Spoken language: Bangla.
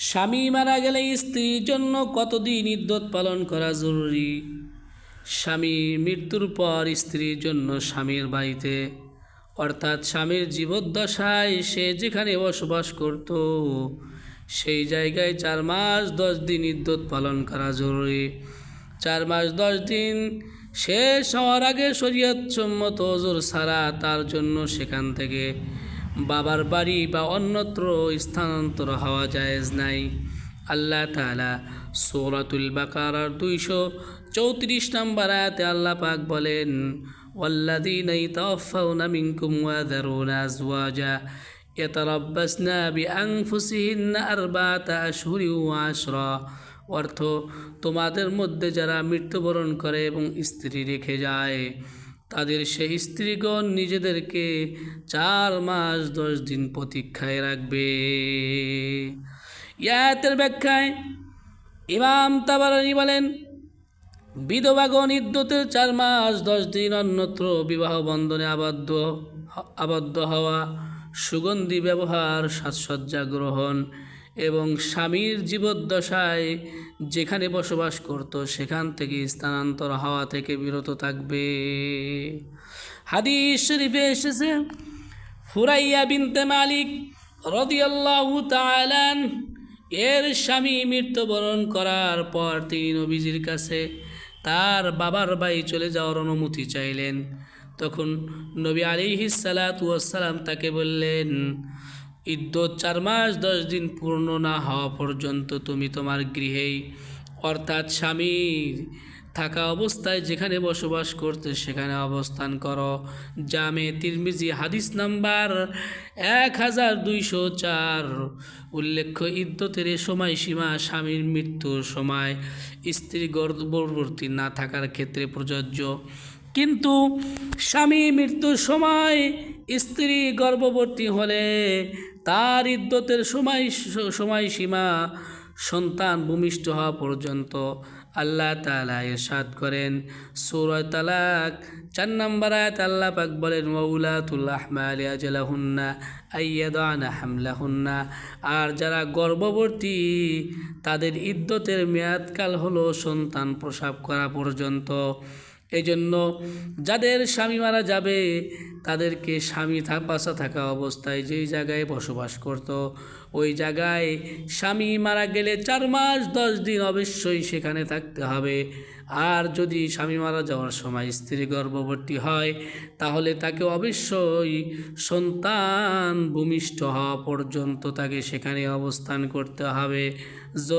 স্বামী মারা গেলে স্ত্রীর জন্য কতদিন ইদ্যত পালন করা জরুরি? স্বামী মৃত্যুর পর স্ত্রীর জন্য স্বামীর বাড়িতে, অর্থাৎ স্বামীর জীবদ্দশায় সে যেখানে বসবাস করত, সেই জায়গায় চার মাস দশ দিন ইদ্যত পালন করা জরুরি। চার মাস দশ দিন শেষ হওয়ার আগে শরীয়তসম্মত ওজোর ছাড়া তার জন্য সেখান থেকে বাবার বাড়ি বা অন্যত্র স্থানান্তর হওয়া জায়েজ নাই আল্লাহ তাআলা সূরাতুল বাকারার দুইশো চৌত্রিশ নম্বর আয়াতে আল্লাহ পাক বলেন والذين يتوفون منكم ويذرون أزواجا يتربصن بأنفسهن أربعة أشهر وعشرا অর্থ তোমাদের মধ্যে যারা মৃত্যুবরণ করে এবং স্ত্রী রেখে যায় তাদের সেই স্ত্রীগণ নিজেদেরকে চার মাস দশ দিন প্রতীক্ষায় রাখবে। ইয়াতের ব্যাখ্যায় ইমাম তাবারানি বলেন বিধবাগণ ইদ্যতের চার মাস দশ দিন অন্যত্র বিবাহ বন্ধনে আবদ্ধ আবদ্ধ হওয়া, সুগন্ধি ব্যবহার, সাজসজ্জা গ্রহণ এবং স্বামীর জীবদ্দশায় যেখানে বসবাস করত, সেখান থেকে স্থানান্তর হওয়া থেকে বিরত থাকবে। হাদিস শরীফে এসেছে ফুরাইয়া বিনতে মালিক রদিয়াল্লাহু তাআলান এর স্বামী মৃত্যুবরণ করার পর তিনি নবীজির কাছে তার বাবার বাড়ি চলে যাওয়ার অনুমতি চাইলেন। তখন নবী আলিহি সালাতাম তাকে বললেন ইদ্যত চার মাস, দশ দিন পূর্ণ না হওয়া পর্যন্ত তুমি তোমার গৃহেই, অর্থাৎ স্বামীর থাকা অবস্থায় যেখানে বসবাস করতে সেখানে অবস্থান করো। জামে তিরমিজি হাদিস নাম্বার এক হাজার দুইশো চার। উল্লেখ্য, ইদ্যতের সময়সীমা স্বামীর মৃত্যুর সময় স্ত্রী গর্ভবর্তী না থাকার ক্ষেত্রে প্রযোজ্য। কিন্তু স্বামী মৃত্যুর সময় স্ত্রী গর্ভবতী হলে তার ইদ্যতের সময় সময়সীমা সন্তান ভূমিষ্ঠ হওয়া পর্যন্ত আল্লাহ তালা এরশাদ করেন। সুরয় তালাক চার নম্বর আয়াত আল্লাহ পাক বলেন মৌলাতুল্লাহ আজলাহুন্না আইয়াদানা হামলাহুন্না আর যারা গর্ভবতী, তাদের ইদ্যতের মেয়াদকাল হলো সন্তান প্রসাব করা পর্যন্ত। এই জন্য যাদের স্বামী মারা যাবে, তাদেরকে স্বামী পাশা থাকা অবস্থায় যেই জায়গায় বসবাস করত, ওই জায়গায় স্বামী মারা গেলে চার মাস, দশ দিন অবশ্যই সেখানে থাকতে হবে। আর যদি স্বামী মারা যাওয়ার সময় স্ত্রী গর্ভবতী হয়, তাহলে তাকে অবশ্যই সন্তান ভূমিষ্ঠ হওয়া পর্যন্ত তাকে সেখানে অবস্থান করতে হবে।